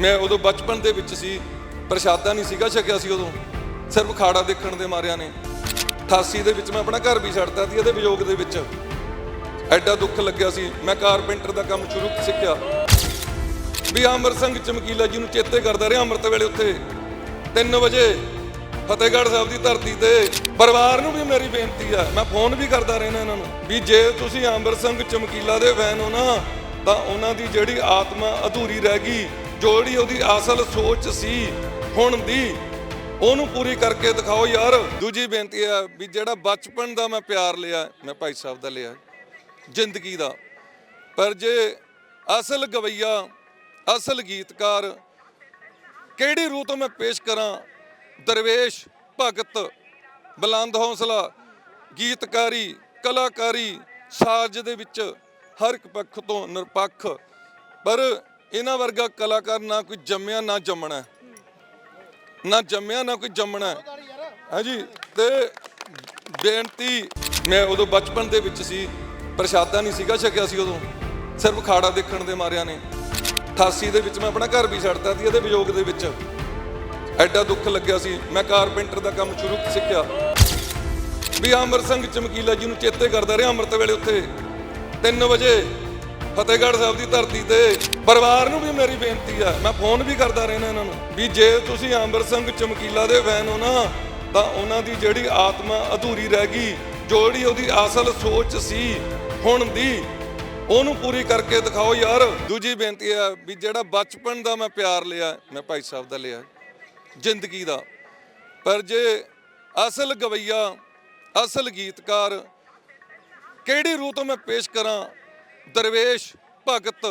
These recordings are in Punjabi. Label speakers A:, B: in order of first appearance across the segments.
A: ਮੈਂ ਉਦੋਂ ਬਚਪਨ ਦੇ ਵਿੱਚ ਸੀ, ਪ੍ਰਸ਼ਾਦਾ ਨਹੀਂ ਸੀਗਾ ਛਕਿਆ ਸੀ ਉਦੋਂ। ਸਿਰਫ ਖਾੜਾ ਦੇਖਣ ਦੇ ਮਾਰਿਆਂ ਨੇ। 88 ਦੇ ਵਿੱਚ ਮੈਂ ਆਪਣਾ ਘਰ ਵੀ ਛੱਡਤਾ ਸੀ, ਇਹਦੇ ਵਿਯੋਗ ਦੇ ਵਿੱਚ। ਐਡਾ ਦੁੱਖ ਲੱਗਿਆ ਸੀ, ਮੈਂ ਕਾਰਪੈਂਟਰ ਦਾ ਕੰਮ ਸ਼ੁਰੂ ਸਿੱਖਿਆ। ਵੀ ਅਮਰ ਸਿੰਘ ਚਮਕੀਲਾ ਜੀ ਨੂੰ ਚੇਤੇ ਕਰਦਾ ਰਿਹਾ ਅੰਮ੍ਰਿਤ ਵੇਲੇ ਉੱਥੇ। 3 ਵਜੇ ਫਤਿਹਗੜ੍ਹ ਸਾਹਿਬ ਦੀ ਧਰਤੀ ਤੇ ਪਰਿਵਾਰ ਨੂੰ ਵੀ ਮੇਰੀ ਬੇਨਤੀ ਆ, ਮੈਂ ਫੋਨ ਵੀ ਕਰਦਾ ਰਹਿਣਾ ਇਹਨਾਂ ਨੂੰ। ਵੀ ਜੇ ਤੁਸੀਂ ਅੰਮ੍ਰਿਤ ਸਿੰਘ ਚਮਕੀਲਾ ਦੇ ਫੈਨ ਹੋ ਨਾ, ਤਾਂ ਉਹਨਾਂ ਦੀ ਜਿਹੜੀ ਆਤਮਾ ਅਧੂਰੀ ਰਹਿ ਗਈ ਜੋੜੀ ਉਹਦੀ ਅਸਲ ਸੋਚ ਸੀ, ਹੁਣ ਦੀ, ਉਹਨੂੰ ਪੂਰੀ ਕਰਕੇ ਦਿਖਾਓ ਯਾਰ। ਦੂਜੀ ਬੇਨਤੀ ਹੈ ਵੀ ਜਿਹੜਾ ਬਚਪਨ ਦਾ ਮੈਂ ਪਿਆਰ ਲਿਆ, ਮੈਂ ਭਾਈ ਸਾਹਿਬ ਦਾ ਲਿਆ, ਜ਼ਿੰਦਗੀ ਦਾ। ਪਰ ਜੇ ਅਸਲ ਗਵਈਆ, ਅਸਲ ਗੀਤਕਾਰ, ਕਿਹੜੀ ਰੂਹ ਤੋਂ ਮੈਂ ਪੇਸ਼ ਕਰਾਂ? ਦਰਵੇਸ਼, ਭਗਤ, ਬੁਲੰਦ ਹੌਸਲਾ, ਗੀਤਕਾਰੀ, ਕਲਾਕਾਰੀ, ਸਾਜ਼ ਦੇ ਵਿੱਚ ਹਰ ਇੱਕ ਪੱਖ ਤੋਂ ਨਿਰਪੱਖ। ਪਰ ਇਹਨਾਂ ਵਰਗਾ ਕਲਾਕਾਰ ਨਾ ਕੋਈ ਜੰਮਿਆ, ਨਾ ਜੰਮਣਾ। ਨਾ ਜੰਮਿਆ, ਨਾ ਕੋਈ ਜੰਮਣਾ। ਹਾਂਜੀ ਤੇ ਬੇਨਤੀ, ਮੈਂ ਉਦੋਂ ਬਚਪਨ ਦੇ ਵਿੱਚ ਸੀ, ਪ੍ਰਸ਼ਾਦਾ ਨਹੀਂ ਸੀਗਾ ਛਕਿਆ ਸੀ ਉਦੋਂ। ਸਿਰਫ ਖਾੜਾ ਦੇਖਣ ਦੇ ਮਾਰਿਆਂ ਨੇ। 88 ਦੇ ਵਿੱਚ ਮੈਂ ਆਪਣਾ ਘਰ ਵੀ ਛੱਡਤਾ ਸੀ, ਇਹਦੇ ਵਿਯੋਗ ਦੇ ਵਿੱਚ। ਐਡਾ ਦੁੱਖ ਲੱਗਿਆ ਸੀ। ਮੈਂ ਕਾਰਪੈਂਟਰ ਦਾ ਕੰਮ ਸ਼ੁਰੂ ਸਿੱਖਿਆ। ਵੀ ਅਮਰ ਸਿੰਘ ਚਮਕੀਲਾ ਜੀ ਨੂੰ ਚੇਤੇ ਕਰਦਾ ਰਿਹਾ ਅੰਮ੍ਰਿਤ ਵੇਲੇ ਉੱਥੇ। 3 ਵਜੇ ਫਤਿਹਗੜ੍ਹ ਸਾਹਿਬ ਦੀ ਧਰਤੀ ਤੇ ਪਰਿਵਾਰ ਨੂੰ ਵੀ ਮੇਰੀ ਬੇਨਤੀ ਆ। ਮੈਂ ਫੋਨ ਵੀ ਕਰਦਾ ਰਹਿਣਾ ਇਹਨਾਂ ਨੂੰ ਵੀ ਜੇ ਤੁਸੀਂ ਅਮਰ ਸਿੰਘ ਚਮਕੀਲਾ ਦੇ ਫੈਨ ਹੋ ਨਾ, ਤਾਂ ਉਹਨਾਂ ਦੀ ਜਿਹੜੀ ਆਤਮਾ ਅਧੂਰੀ ਰਹਿ ਗਈ ਜੋੜੀ ਉਹਦੀ ਅਸਲ ਸੋਚ ਸੀ, ਹੁਣ ਦੀ, ਉਹਨੂੰ ਪੂਰੀ ਕਰਕੇ ਦਿਖਾਓ ਯਾਰ। ਦੂਜੀ ਬੇਨਤੀ ਹੈ ਵੀ ਜਿਹੜਾ ਬਚਪਨ ਦਾ ਮੈਂ ਪਿਆਰ ਲਿਆ, ਮੈਂ ਭਾਈ ਸਾਹਿਬ ਦਾ ਲਿਆ, ਜ਼ਿੰਦਗੀ ਦਾ। ਪਰ ਜੇ ਅਸਲ ਗਵਈਆ, ਅਸਲ ਗੀਤਕਾਰ, ਕਿਹੜੀ ਰੂਹ ਤੋਂ ਮੈਂ ਪੇਸ਼ ਕਰਾਂ ਦਰਵੇਸ਼ ਭਗਤ,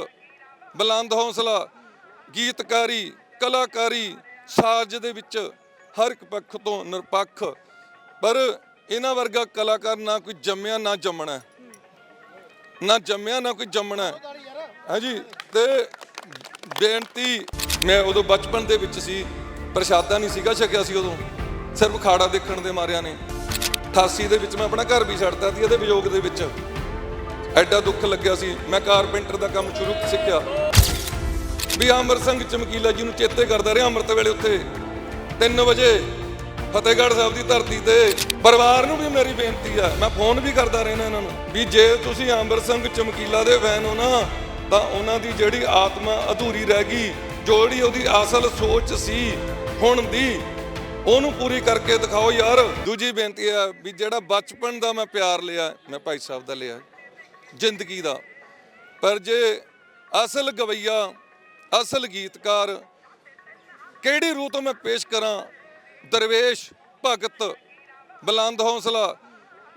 A: ਬਲੰਦ ਹੌਸਲਾ, ਗੀਤਕਾਰੀ, ਕਲਾਕਾਰੀ ਸਾਜ਼ ਦੇ ਵਿੱਚ ਹਰ ਇੱਕ ਪੱਖ ਤੋਂ ਨਿਰਪੱਖ। ਪਰ ਇਹਨਾਂ ਵਰਗਾ ਕਲਾਕਾਰ ਨਾ ਕੋਈ ਜੰਮਿਆ, ਨਾ ਜੰਮਣਾ। ਨਾ ਜੰਮਿਆ, ਨਾ ਕੋਈ ਜੰਮਣਾ। ਹਾਂਜੀ, ਤੇ ਬੇਨਤੀ, ਮੈਂ ਉਦੋਂ ਬਚਪਨ ਦੇ ਵਿੱਚ ਸੀ, ਪ੍ਰਸ਼ਾਦਾ ਨਹੀਂ ਸੀਗਾ ਛਕਿਆ ਸੀ ਉਦੋਂ। ਸਿਰਫ ਖਾੜਾ ਦੇਖਣ ਦੇ ਮਾਰਿਆਂ ਨੇ। 88 ਦੇ ਵਿੱਚ ਮੈਂ ਆਪਣਾ ਘਰ ਵੀ ਛੱਡਤਾ ਸੀ, ਇਹਦੇ ਵਿਯੋਗ ਦੇ ਵਿੱਚ। ਐਡਾ ਦੁੱਖ ਲੱਗਿਆ ਸੀ। ਮੈਂ ਕਾਰਪੈਂਟਰ ਦਾ ਕੰਮ ਸ਼ੁਰੂ ਸਿੱਖਿਆ। ਵੀ ਅਮਰ ਸਿੰਘ ਚਮਕੀਲਾ ਜੀ ਨੂੰ ਚੇਤੇ ਕਰਦਾ ਰਿਹਾ ਅੰਮ੍ਰਿਤ ਵੇਲੇ ਉੱਥੇ। 3 ਵਜੇ ਫਤਿਹਗੜ੍ਹ ਸਾਹਿਬ ਦੀ ਧਰਤੀ ਤੇ ਪਰਿਵਾਰ ਨੂੰ ਵੀ ਮੇਰੀ ਬੇਨਤੀ ਆ। ਮੈਂ ਫੋਨ ਵੀ ਕਰਦਾ ਰਹਿਣਾ ਇਹਨਾਂ ਨੂੰ ਵੀ ਜੇ ਤੁਸੀਂ ਅੰਮ੍ਰਿਤ ਸਿੰਘ ਚਮਕੀਲਾ ਦੇ ਫੈਨ ਹੋ ਨਾ, ਤਾਂ ਉਹਨਾਂ ਦੀ ਜਿਹੜੀ ਆਤਮਾ ਅਧੂਰੀ ਰਹਿ ਗਈ ਜਿਹੜੀ ਉਹਦੀ ਅਸਲ ਸੋਚ ਸੀ, ਹੁਣ ਦੀ, ਉਹਨੂੰ ਪੂਰੀ ਕਰਕੇ ਦਿਖਾਓ ਯਾਰ। ਦੂਜੀ ਬੇਨਤੀ ਹੈ ਵੀ ਜਿਹੜਾ ਬਚਪਨ ਦਾ ਮੈਂ ਪਿਆਰ ਲਿਆ, ਮੈਂ ਭਾਈ ਸਾਹਿਬ ਦਾ ਲਿਆ। ਜ਼ਿੰਦਗੀ ਦਾ। ਪਰ ਜੇ ਅਸਲ ਗਵਈਆ, ਅਸਲ ਗੀਤਕਾਰ, ਕਿਹੜੀ ਰੂਹ ਤੋਂ ਮੈਂ ਪੇਸ਼ ਕਰਾਂ? ਦਰਵੇਸ਼ ਭਗਤ, ਬਲੰਦ ਹੌਸਲਾ,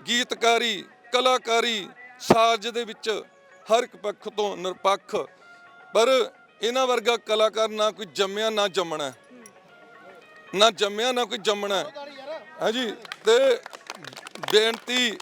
A: ਗੀਤਕਾਰੀ, ਕਲਾਕਾਰੀ, ਸਾਜ਼ ਦੇ ਵਿੱਚ ਹਰ ਇੱਕ ਪੱਖ ਤੋਂ ਨਿਰਪੱਖ। ਪਰ ਇਹਨਾਂ ਵਰਗਾ ਕਲਾਕਾਰ ਨਾ ਕੋਈ ਜੰਮਿਆ, ਨਾ ਜੰਮਣਾ। ਨਾ ਜੰਮਿਆ, ਨਾ ਕੋਈ ਜੰਮਣਾ। ਹਾਂਜੀ, ਤੇ ਬੇਨਤੀ